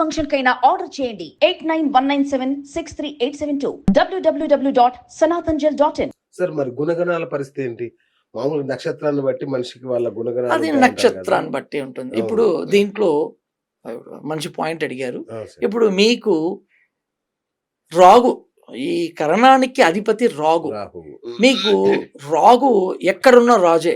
Function కైనా order చేయండి. Eight nine one nine seven six three eight seven two. WWW dot సనాతన్జల్ dot in. Sir మరి గుణగణాల పరిస్థితి ఏంటి? మామూలు నక్షత్రాన్ని బట్టి మనిషికి వాళ్ళ గుణగణాలు అది నక్షత్రాన్ని. బట్టి ఉంటుంది. ఇప్పుడు దీంట్లో మంచి పాయింట్ అడిగారు. ఇప్పుడు మీకు రాగు ఈ కరణానికి అధిపతి రాగు. మీకు రాగు ఎక్కడున్న రాజే?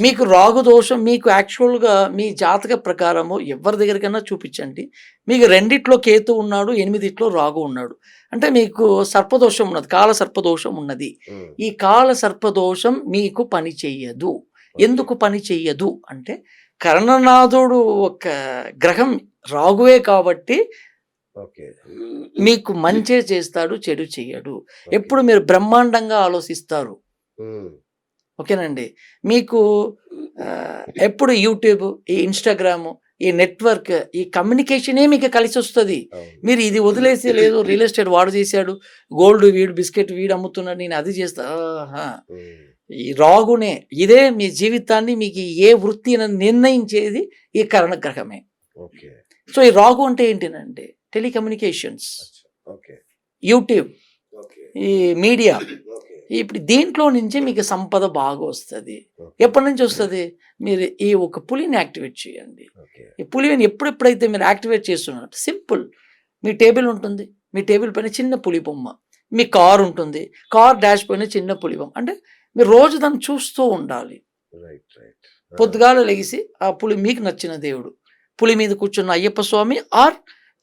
మీకు రాగు దోషం మీకు యాక్చువల్గా మీ జాతక ప్రకారము ఎవరి దగ్గరికైనా చూపించండి. మీకు రెండిట్లో కేతు ఉన్నాడు ఎనిమిదిట్లో రాగు ఉన్నాడు. అంటే మీకు సర్పదోషం ఉన్నది కాల సర్పదోషం ఉన్నది. ఈ కాల సర్పదోషం మీకు పని చెయ్యదు. ఎందుకు పని చెయ్యదు? అంటే కర్ణనాథుడు ఒక గ్రహం రాగువే కాబట్టి మీకు మంచే చేస్తాడు చెడు చెయ్యడు. ఎప్పుడు మీరు బ్రహ్మాండంగా ఆలోచిస్తారు. ఓకేనండి. మీకు ఎప్పుడు యూట్యూబ్ ఈ ఇన్స్టాగ్రామ్ ఈ నెట్వర్క్ ఈ కమ్యూనికేషనే మీకు కలిసి వస్తుంది. మీరు ఇది వదిలేసి లేదు రియల్ ఎస్టేట్ వాడు చేశాడు గోల్డ్ వీడు బిస్కెట్ వీడు అమ్ముతున్నాడు నేను అది చేస్తా ఈ రాగునే ఇదే మీ జీవితాన్ని మీకు ఏ వృత్తి అని నిర్ణయించేది ఈ కరణ గ్రహమే ఓకే. సో ఈ రాగు అంటే ఏంటినంటే టెలికమ్యూనికేషన్స్. యూట్యూబ్. ఈ మీడియా. ఇప్పుడు దీంట్లో నుంచి మీకు సంపద బాగా వస్తుంది. ఎప్పటి నుంచి వస్తుంది? మీరు ఈ ఒక పులిని యాక్టివేట్ చేయండి. ఈ పులిని ఎప్పుడెప్పుడైతే మీరు యాక్టివేట్ చేస్తున్నారు సింపుల్. మీ టేబుల్ ఉంటుంది. మీ టేబుల్ పైన చిన్న పులి బొమ్మ. మీ కార్ ఉంటుంది. కార్ డాష్ పైన చిన్న పులి బొమ్మ. అంటే మీరు రోజు దాన్ని చూస్తూ ఉండాలి. Right right. పొద్దుగాల లెగిసి ఆ పులి మీకు నచ్చిన దేవుడు. పులి మీద కూర్చున్న అయ్యప్ప స్వామి ఆర్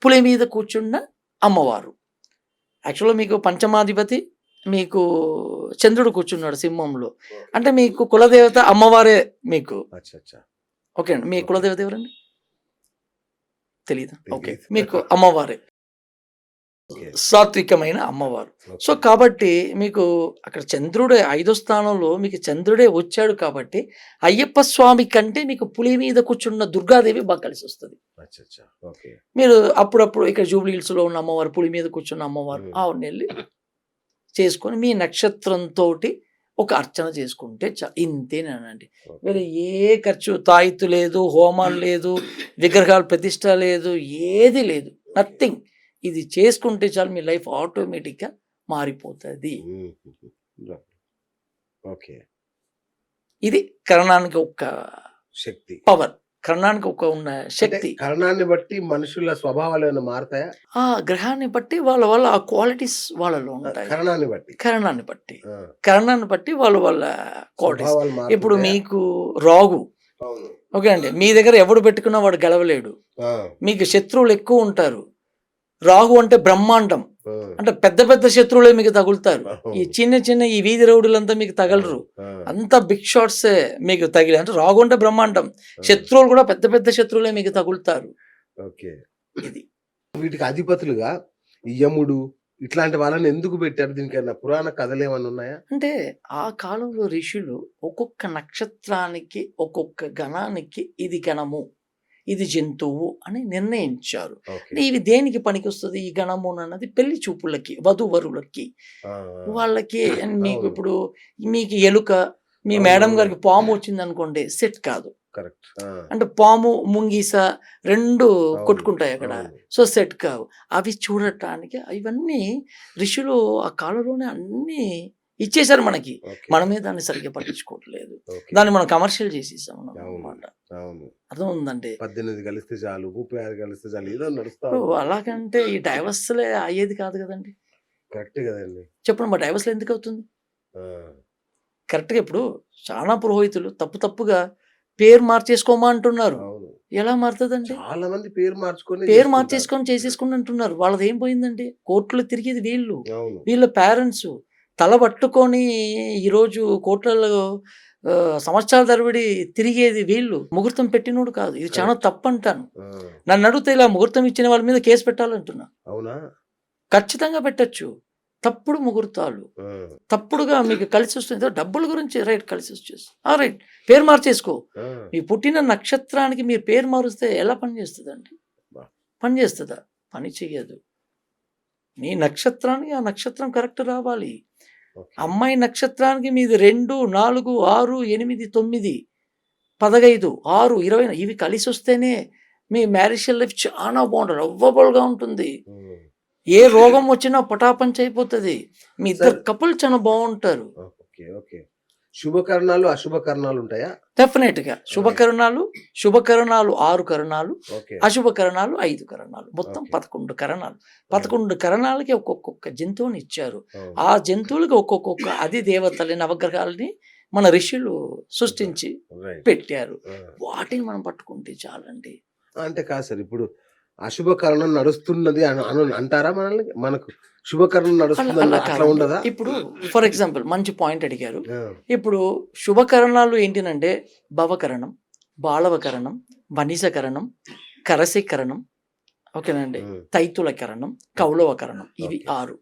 పులి మీద కూర్చున్న అమ్మవారు. యాక్చువల్గా మీకు పంచమాధిపతి మీకు చంద్రుడు కూర్చున్నాడు సింహంలో. అంటే మీకు కులదేవత అమ్మవారే మీకు. ఓకే అండి. మీ కులదేవత ఎవరండి? తెలీదు? ఓకే. మీకు అమ్మవారే. సాత్వికమైన అమ్మవారు. సో కాబట్టి మీకు అక్కడ చంద్రుడే ఐదో స్థానంలో మీకు చంద్రుడే వచ్చాడు కాబట్టి అయ్యప్ప స్వామి కంటే మీకు పులి మీద కూర్చున్న దుర్గాదేవి బాగా కలిసి వస్తుంది. మీరు అప్పుడప్పుడు ఇక్కడ జూబ్లీ హిల్స్లో ఉన్న అమ్మవారు పులి మీద కూర్చున్న అమ్మవారు. ఆవిడని వెళ్ళి చేసుకొని మీ నక్షత్రంతో ఒక అర్చన చేసుకుంటే చా ఇంతేనండి. వేరే ఏ ఖర్చు తాయిత్తు లేదు హోమాలు లేదు విగ్రహాలు ప్రతిష్ట లేదు ఏది లేదు. నథింగ్. ఇది చేసుకుంటే చాలు మీ లైఫ్ ఆటోమేటిక్గా మారిపోతుంది. ఓకే. ఇది కరణానికి ఒక శక్తి. పవర్. కరణానికి ఒక ఉన్న శక్తి. కరణాన్ని బట్టి మనుషుల స్వభావాలు ఏమైనా మారుతాయా? ఆ గ్రహాన్ని బట్టి వాళ్ళ వాళ్ళ ఆ క్వాలిటీస్ వాళ్ళలో ఉంటాయి. కరణాన్ని బట్టి. కరణాన్ని బట్టి. కరణాన్ని బట్టి వాళ్ళ వాళ్ళ క్వాలిటీస్ ఇప్పుడు? మీకు రాగు ఓకే అండి. మీ దగ్గర ఎవడు పెట్టుకున్నా వాడు గెలవలేడు. మీకు శత్రువులు ఎక్కువ ఉంటారు. రాగు అంటే బ్రహ్మాండం. అంటే పెద్ద పెద్ద శత్రువులే మీకు తగులుతారు. ఈ చిన్న చిన్న ఈ వీధి రౌడులంతా మీకు తగలరు. అంత బిగ్ షాట్స్ మీకు తగిలి అంటే రాగు అంటే బ్రహ్మాండం శత్రువులు కూడా పెద్ద పెద్ద శత్రువులే మీకు తగులుతారు. ఓకే. ఇది. వీటికి అధిపతులుగా యముడు ఇట్లాంటి వాళ్ళని ఎందుకు పెట్టారు? దీనికైనా పురాణ కథలు ఏమైనా ఉన్నాయా? అంటే ఆ కాలంలో ఋషులు ఒక్కొక్క నక్షత్రానికి ఒక్కొక్క గణానికి ఇది గణము. ఇది జంతువు అని నిర్ణయించారు. అంటే ఇవి దేనికి పనికొస్తుంది? ఈ గణము అన్నది పెళ్ళి చూపులకి వధువరులకి. వాళ్ళకి మీకు. ఇప్పుడు మీకు ఎలుక మీ మేడం. గారికి పాము వచ్చింది అనుకోండి సెట్ కాదు. అంటే పాము ముంగీస రెండు కొట్టుకుంటాయి అక్కడ. సో సెట్ కావు. అవి చూడటానికి ఇవన్నీ ఋషులు ఆ కాలంలోనే అన్నీ ఇచ్చేశారు మనకి. మనమే దాన్ని సరిగ్గా పట్టించుకోవట్లేదు. దాన్ని మనం కమర్షియల్ చేసేసాం. అవును అర్థం ఉందండి పద్దెనిమిది కలిస్తే చాలు ముప్పై ఆరు కలిస్తే చాలు ఏదో నడుస్తా అలాగంటే ఈ డైవర్స్లే అయ్యేది కాదు కదండి. కరెక్ట్ కదండి. చెప్పండి మా డైవర్స్లో ఎందుకు అవుతుంది కరెక్ట్గా ఇప్పుడు చాలా పురోహితులు తప్పు తప్పుగా పేరు మార్చేసుకోమా అంటున్నారు. ఎలా మారుతుందండి? చాలా మంది పేరు మార్చుకొని పేరు. మార్చేసుకొని చేసేసుకుని అంటున్నారు. వాళ్ళది ఏం పోయిందండి? కోర్టులో తిరిగేది వీళ్ళు. వీళ్ళ పేరెంట్స్ తల పట్టుకొని ఈరోజు కోర్టులలో సంవత్సరాల తరబడి తిరిగేది వీళ్ళు. ముహూర్తం పెట్టినోడు కాదు. ఇది చాలా తప్పు అంటాను నన్ను అడిగితే ఇలా ముహూర్తం ఇచ్చిన వాళ్ళ మీద కేసు పెట్టాలంటున్నా. అవునా? ఖచ్చితంగా పెట్టచ్చు. తప్పుడు ముహూర్తాలు. తప్పుడుగా మీకు కలిసి వస్తుంది. డబ్బుల గురించి రైట్ కలిసి వచ్చేసి. ఆ రైట్. పేరు మార్చేసుకో. మీ పుట్టిన నక్షత్రానికి మీరు పేరు మారుస్తే ఎలా పని చేస్తుందండి? బా. పని చేస్తుందా? పని చెయ్యదు. మీ నక్షత్రానికి ఆ నక్షత్రం కరెక్ట్ రావాలి. అమ్మాయి నక్షత్రానికి మీది రెండు నాలుగు ఆరు ఎనిమిది తొమ్మిది పదగైదు ఆరు ఇరవై ఇవి కలిసి వస్తేనే మీ మ్యారిషల్ లైఫ్ చాలా బాగుంటుంది అవ్వబుల్గా ఉంటుంది. ఏ రోగం వచ్చినా పటాపంచ్ అయిపోతుంది. మీ ఇద్దరు. కపుల్ చాలా బాగుంటారు. Okay okay. శుభకరణాలు అశుభకరణాలు ఉంటాయా? డెఫినెట్గా. శుభకరణాలు శుభకరణాలు ఆరు కరణాలు ఓకే. అశుభ కరణాలు ఐదు కరణాలు. మొత్తం. పదకొండు కరణాలు. పదకొండు కరణాలకి ఒక్కొక్క జంతువుని ఇచ్చారు. ఆ. జంతువులకి ఒక్కొక్క అది దేవతల్ని నవగ్రహాలని మన ఋషులు సృష్టించి. పెట్టారు. వాటిని మనం పట్టుకుంటే చాలండి. అంటే కాదు సార్ ఇప్పుడు అశుభకరణం నడుస్తున్నది అని అంటారా మనల్ని? మనకు శుభకరణం నడుస్తుంది అట్లా. ఉండదా? ఇప్పుడు ఫర్ ఎగ్జాంపుల్ మంచి పాయింట్ అడిగారు. ఇప్పుడు శుభకరణాలు ఏంటినంటే భవకరణం బాళవకరణం వనిజకరణం కరసీకరణం ఓకేనండి తైతులకరణం కౌలవకరణం ఇవి. ఆరు.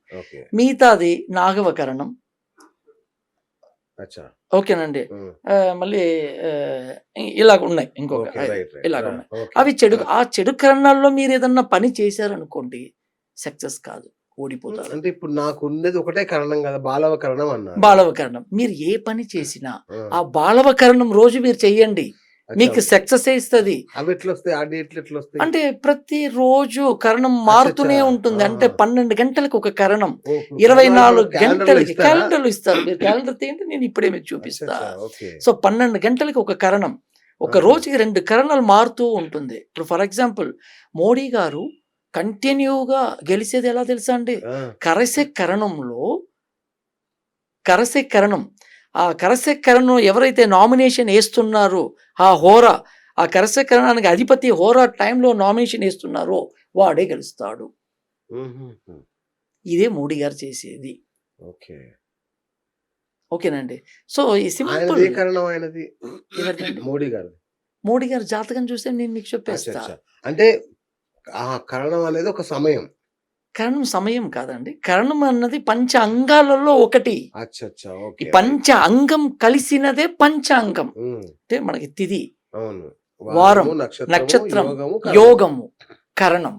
మిగతాది నాగవకరణం ఓకేనండి. మళ్ళీ ఇలాగ ఉన్నాయి ఇంకొక. ఇలాగ ఉన్నాయి. అవి చెడు ఆ. చెడు కరణాల్లో మీరు ఏదన్నా పని చేశారనుకోండి సక్సెస్ కాదు ఓడిపోతారు. అంటే ఇప్పుడు నాకు ఉన్నది ఒకటే కరణం కదా బాలవ కరణం అన్నారు. బాలవకరణం మీరు ఏ పని చేసినా ఆ, బాలవకరణం రోజు మీరు చెయ్యండి. మీకు సక్సెస్ ఇస్తుంది. అవి ఎట్లా వస్తాయి ఆ డేట్లు ఎట్లా వస్తాయి అంటే ప్రతి రోజు కరణం మారుతూనే. ఉంటుంది. అంటే. పన్నెండు గంటలకు ఒక కరణం. ఇరవై నాలుగు గంటలకి? క్యాలెండర్లు ఇస్తారు. మీరు క్యాలెండర్ తీయండి నేను ఇప్పుడే మీకు చూపిస్తా. సో పన్నెండు గంటలకి ఒక కరణం. ఒక. రోజుకి రెండు కరణాలు మారుతూ ఉంటుంది. ఇప్పుడు ఫర్ ఎగ్జాంపుల్ మోడీ గారు కంటిన్యూగా గెలిచేది ఎలా తెలుసా అండి? కరసే కరణంలో కరసే కరణం. ఆ కరసే కరణం ఎవరైతే నామినేషన్ వేస్తున్నారో ఆ హోరా ఆ కరసే కరణానికి అధిపతి హోరా టైంలో నామినేషన్ వేస్తున్నారో వాడే గెలుస్తాడు. ఇదే మోడీ గారు చేసేది. ఓకే. ఓకేనండి. సో ఈ సింపుల్? మోడీ గారు మోడీ గారి జాతకం చూస్తే నేను మీకు చెప్పేస్తా. అంటే ఆ కరణం అనేది ఒక సమయం. కరణం సమయం కాదండి. కరణం అన్నది పంచ అంగాలలో ఒకటి ఈ పంచ అంగం కలిసినదే పంచాంగం. ఉమ్, అంటే మనకి తిది. వారం, నక్షత్రం, యోగము, కరణం.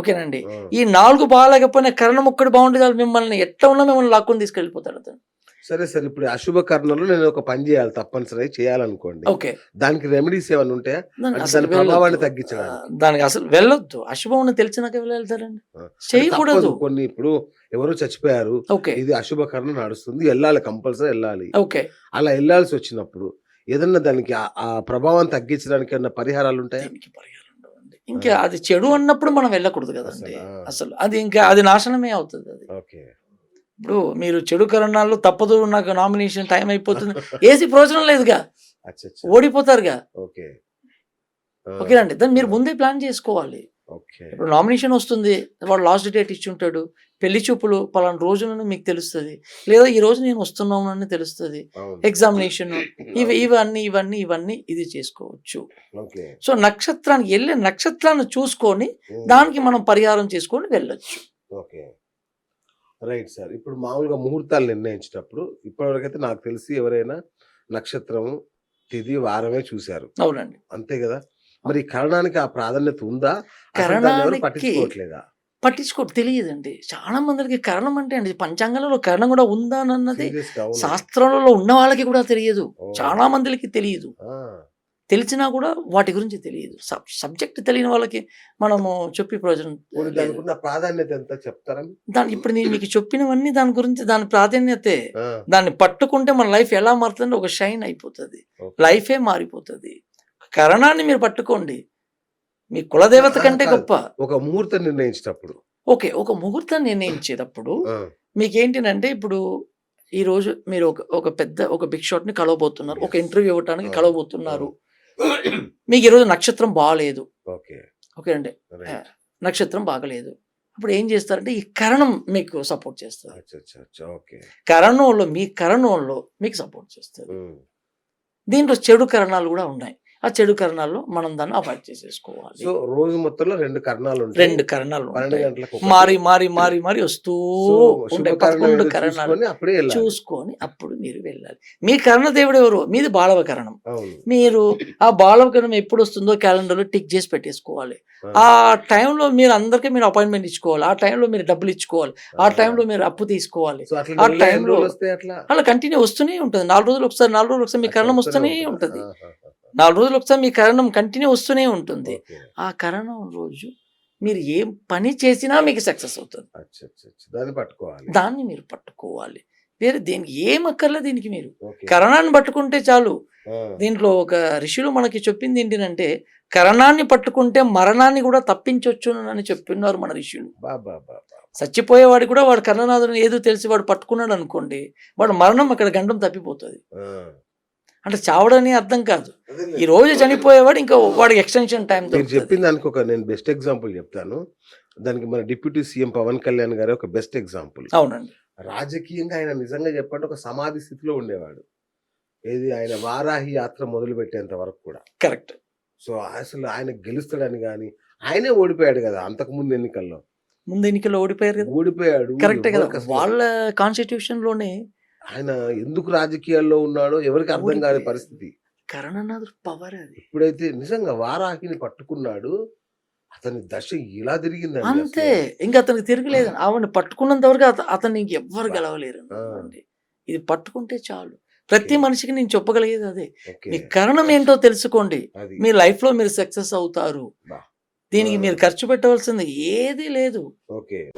ఓకేనండి. ఈ నాలుగు బాగాలేకపోయినా కరణం ఒక్కటి బాగుంటుంది మిమ్మల్ని. ఎట్లా ఉన్నా మిమ్మల్ని లాక్కొని తీసుకెళ్ళిపోతాడు అతను. సరే సరే ఇప్పుడు అశుభ కరణంలో నేను ఒక పని చేయాలి తప్పనిసరి చేయాలనుకోండి. ఓకే. దానికి రెమెడీస్ ఏమైనా ఉంటాయా? దానికి అసలు దాని ప్రభావాన్ని వెళ్ళొద్దు. తగ్గించడానికి. దానికి అసలు వెళ్ళొద్దు. అశుభం తెలిసినాక వెళ్తారండి ఆ, చేయకూడదు. తప్పదు. కొన్ని ఇప్పుడు ఎవరు చచ్చిపోయారు. ఓకే. ఇది అశుభ కరణం నడుస్తుంది. వెళ్ళాలి కంపల్సరీ వెళ్ళాలి. ఓకే. అలా వెళ్ళాల్సి వచ్చినప్పుడు ఏదన్నా దానికి ఆ- ఆ ప్రభావం తగ్గించడానికి ఏమన్నా పరిహారాలు ఉంటాయా? దీనికి పరిహారం ఉండవండి. ఇంకా అది చెడు అన్నప్పుడు మనం వెళ్ళకూడదు కదండి. అసలు. అసలు అది ఇంకా అది నాశనమే అవుతుంది అది. ఓకే. ఇప్పుడు మీరు చెడు కరణాల్లో తప్పదు నాకు నామినేషన్ టైం అయిపోతుంది. ఏసీ ప్రయోజనం లేదుగా. ఓడిపోతారుగా. ఓకే. ఓకేనండి. దాన్ని మీరు ముందే ప్లాన్ చేసుకోవాలి. ఇప్పుడు నామినేషన్ వస్తుంది వాడు లాస్ట్ డేట్ ఇచ్చి ఉంటాడు పెళ్ళి చూపులు పలానా రోజులను మీకు తెలుస్తుంది లేదా ఈ రోజు నేను వస్తున్నాను అని తెలుస్తుంది. ఎగ్జామినేషన్ ఇవి ఇవన్నీ ఇవన్నీ ఇవన్నీ ఇది చేసుకోవచ్చు. సో నక్షత్రానికి వెళ్ళే నక్షత్రాన్ని చూసుకొని దానికి మనం పరిహారం చేసుకొని వెళ్ళొచ్చు. ఓకే. Right sir. ఇప్పుడు మామూలుగా ముహూర్తాలు నిర్ణయించేటప్పుడు ఇప్పటివరకైతే నాకు తెలిసి ఎవరైనా నక్షత్రము తిది వారమే చూశారు. అవునండి. అంతే కదా? మరి కరణానికి ఆ ప్రాధాన్యత ఉందా? కరణానికి- పట్టించుకోవట్లేదా? పట్టించుకో తెలియదండి. చాలా మందికి కరణం అంటే అండి పంచాంగంలో కరణం కూడా ఉందా అని అన్నది. శాస్త్రంలో ఉన్న వాళ్ళకి కూడా తెలియదు. చాలా మందికి తెలియదు. తెలిసినా కూడా వాటి గురించి తెలియదు. సబ్జెక్ట్ తెలియని వాళ్ళకి మనము చెప్పి ప్రయోజనం ప్రాధాన్యత ఎంత చెప్తారా? దాని ఇప్పుడు నేను మీకు చెప్పినవన్నీ దాని గురించి దాని ప్రాధాన్యతే దాన్ని పట్టుకుంటే మన లైఫ్ ఎలా మారుతుందో ఒక షైన్ అయిపోతుంది. లైఫే మారిపోతుంది. కరణాన్ని మీరు పట్టుకోండి. మీ కులదేవత కంటే. గొప్ప. ఒక ముహూర్తం నిర్ణయించేటప్పుడు. ఓకే ఒక ముహూర్తం నిర్ణయించేటప్పుడు మీకేంటినంటే ఇప్పుడు ఈ రోజు మీరు ఒక ఒక పెద్ద ఒక బిగ్ షాట్ని కలవబోతున్నారు. ఒక. ఇంటర్వ్యూ ఇవ్వడానికి కలవబోతున్నారు. మీకు ఈరోజు నక్షత్రం బాగాలేదు ఓకే. ఓకే అండి. నక్షత్రం బాగలేదు. అప్పుడు ఏం చేస్తారంటే ఈ కరణం మీకు సపోర్ట్ చేస్తారు. కరణంలో మీ కరణంలో మీకు సపోర్ట్ చేస్తారు. దీంట్లో చెడు కరణాలు కూడా ఉన్నాయి. ఆ చెడు కరణాల్లో మనం దాన్ని అవాయిడ్ చేసేసుకోవాలి. సో రోజు మొత్తంలో రెండు కరణాలు రెండు కరణాలు. మారి మారి మారి మారి వస్తూ ఉంటాయి పదకొండు కరణాలు చూసుకొని అప్పుడే మీరు వెళ్ళాలి. మీ కరణ దేవుడు ఎవరు? మీది బాలవ కరణం. మీరు ఆ బాలవ కరణం ఎప్పుడు వస్తుందో క్యాలెండర్లో టిక్ చేసి పెట్టేసుకోవాలి. ఆ, టైంలో మీరు అందరికీ మీరు అపాయింట్మెంట్ ఇచ్చుకోవాలి. ఆ టైంలో మీరు డబ్బులు ఇచ్చుకోవాలి. ఆ టైంలో మీరు అప్పు తీసుకోవాలి. ఆ టైంలో అలా కంటిన్యూ వస్తూనే ఉంటుంది. నాలుగు రోజులు ఒకసారి నాలుగు రోజులు ఒకసారి మీ కరణం వస్తూనే ఉంటుంది. నాలుగు రోజులు ఒకసారి మీ కరణం కంటిన్యూ వస్తూనే ఉంటుంది. ఆ కరణం రోజు మీరు ఏం పని చేసినా మీకు సక్సెస్ అవుతుంది. దాన్ని పట్టుకోవాలి. దాన్ని మీరు పట్టుకోవాలి. వేరే దేనికి ఏం అక్కర్లే దీనికి మీరు. కరణాన్ని పట్టుకుంటే చాలు. దీంట్లో ఒక ఋషులు మనకి చెప్పింది ఏంటంటే కరణాన్ని పట్టుకుంటే మరణాన్ని కూడా తప్పించవచ్చు అని చెప్తున్నారు మన ఋషులు. చచ్చిపోయేవాడు కూడా వాడు కర్ణనాథుని ఏదో తెలిసి వాడు పట్టుకున్నాడు అనుకోండి వాడు మరణం అక్కడ గండం తప్పిపోతుంది. అంటే చావడని అర్థం కాదు. ఈ రోజు చనిపోయేవాడు ఇంకా వాడికి ఎక్స్టెన్షన్ టైం మీరు చెప్పిన దానికి ఒక నేను బెస్ట్ ఎగ్జాంపుల్ చెప్తాను. దానికి మన డిప్యూటీ సీఎం పవన్ కళ్యాణ్ గారు ఒక బెస్ట్ ఎగ్జాంపుల్ అవునండి. రాజకీయంగా ఆయన నిజంగా చెప్పంటే ఒక సమాధి స్థితిలో ఉండేవాడు. ఏది ఆయన వారాహి యాత్ర మొదలు పెట్టేంత వరకు కూడా. కరెక్ట్ సో అసలు ఆయన గెలుస్తాడని కానీ ఆయనే ఓడిపోయాడు కదా అంతకు ముందు ఎన్నికల్లో. ముందు ఎన్నికల్లో ఓడిపోయారు కదా? ఓడిపోయాడు. కరెక్టే కదా. వాళ్ళ కాన్స్టిట్యూషన్లోనే ఆయన ఎందుకు రాజకీయాల్లో ఉన్నాడో ఎవరికి అర్థం కాని. పరిస్థితి. కరణనాథుడు పవర్ అది. ఇప్పుడైతే నిజంగా వారాహిని పట్టుకున్నాడు. అతని దశ ఇలా తిరిగిందండి అంతే. ఇంకా అతనికి తిరగలేదు. ఆవిడని పట్టుకున్నంత వరకు అత- అతన్ని ఇంకెవ్వరు గెలవలేరు ఇది పట్టుకుంటే చాలు. ప్రతి. మనిషికి నేను చెప్పగలిగేది అదే. మీ కారణం ఏంటో తెలుసుకోండి. మీ లైఫ్లో మీరు సక్సెస్ అవుతారు. దీనికి. మీరు ఖర్చు పెట్టవలసింది ఏది లేదు. ఓకే.